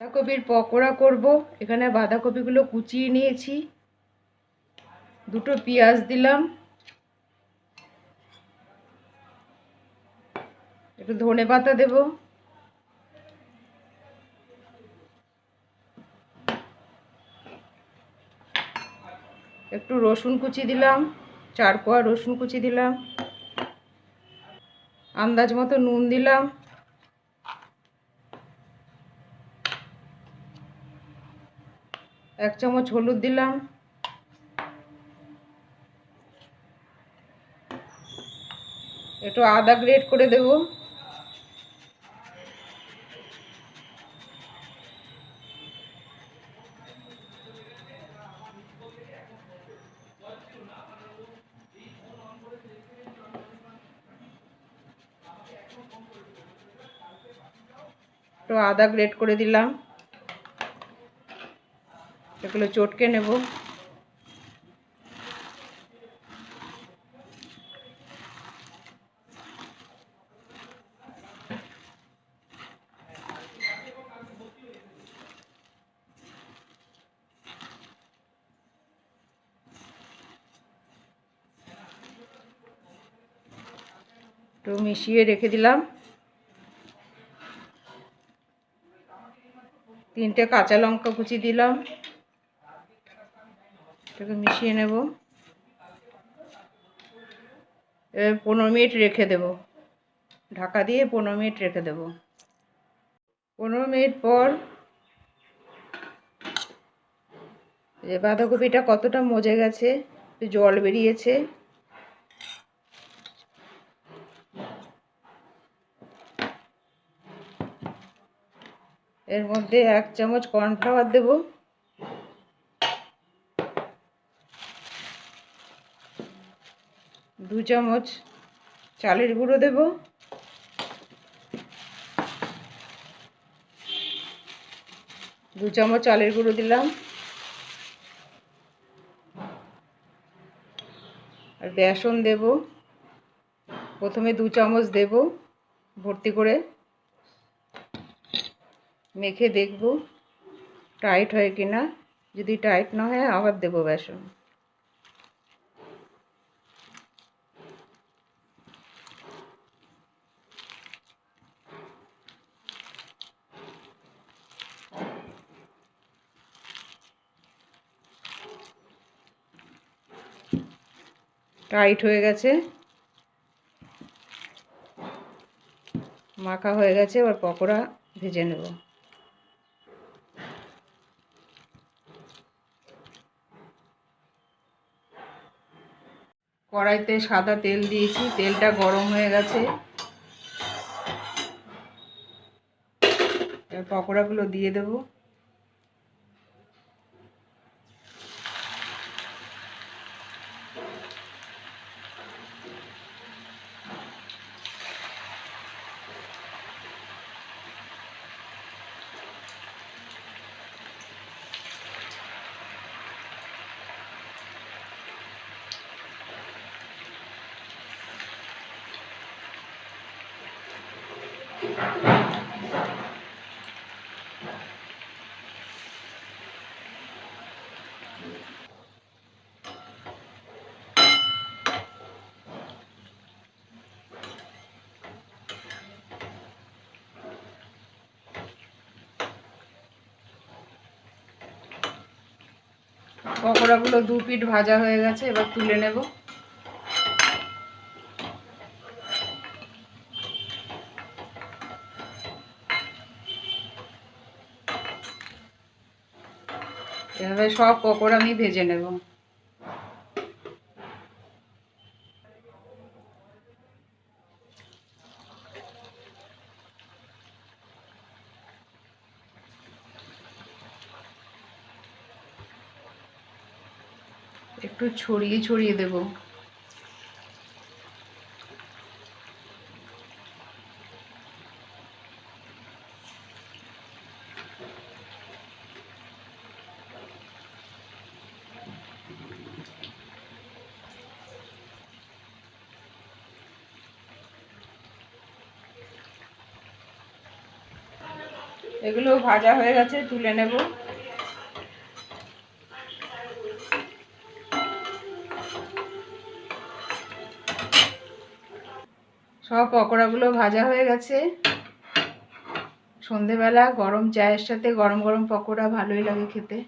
বাঁধাকপির পকোড়া করব। এখানে বাঁধাকপিগুলো কুচিয়ে নিয়েছি। দুটো পেঁয়াজ দিলাম। একটু ধনে পাতা দেব। একটু রসুন কুচি দিলাম। চার কোয়া রসুন কুচি দিলাম। আন্দাজ মতো নুন দিলাম। এক চামচ হলুদ দিলাম। একটু আদা গ্রেট করে দেব। একটু আদা গ্রেট করে দিলাম। এগুলো চটকে নেব। একটু মিশিয়ে রেখে দিলাম। তিনটে কাঁচা লঙ্কা কুচি দিলাম। এটাকে মিশিয়ে নেব। এবার পনেরো মিনিট রেখে দেব। ঢাকা দিয়ে পনেরো মিনিট রেখে দেব। পনেরো মিনিট পর যে বাঁধাকপিটা কতটা মজে গেছে, জল বেরিয়েছে। এর মধ্যে এক চামচ কর্নফ্লাওয়ার দেব। দু চামচ চালের গুঁড়ো দেব। দু চামচ চালের গুঁড়ো দিলাম। আর বেসন দেব। প্রথমে দু চামচ দেব ভর্তি করে। মেখে দেখব টাইট হয় কি না যদি টাইট না হয়, আবার দেব বেসন। টাইট হয়ে গেছে। মাখা হয়ে গেছে, এবার পকোড়া ভেজে নেব। কড়াইতে সাদা তেল দিয়েছি, তেলটা গরম হয়ে গেছে। পকোড়াগুলো দিয়ে দেব। পকোড়াগুলো দু পিঠ ভাজা হয়ে গেছে এবার তুলে নেব। এভাবে সব পকোড়া আমি ভেজে নেব। একটু ছড়িয়ে ছড়িয়ে দেব। এগুলো ভাজা হয়ে গেছে, তুলে নেব। সব পকোড়াগুলো ভাজা হয়ে গেছে। সন্ধেবেলা গরম চায়ের সাথে গরম গরম পকোড়া ভালোই লাগে খেতে।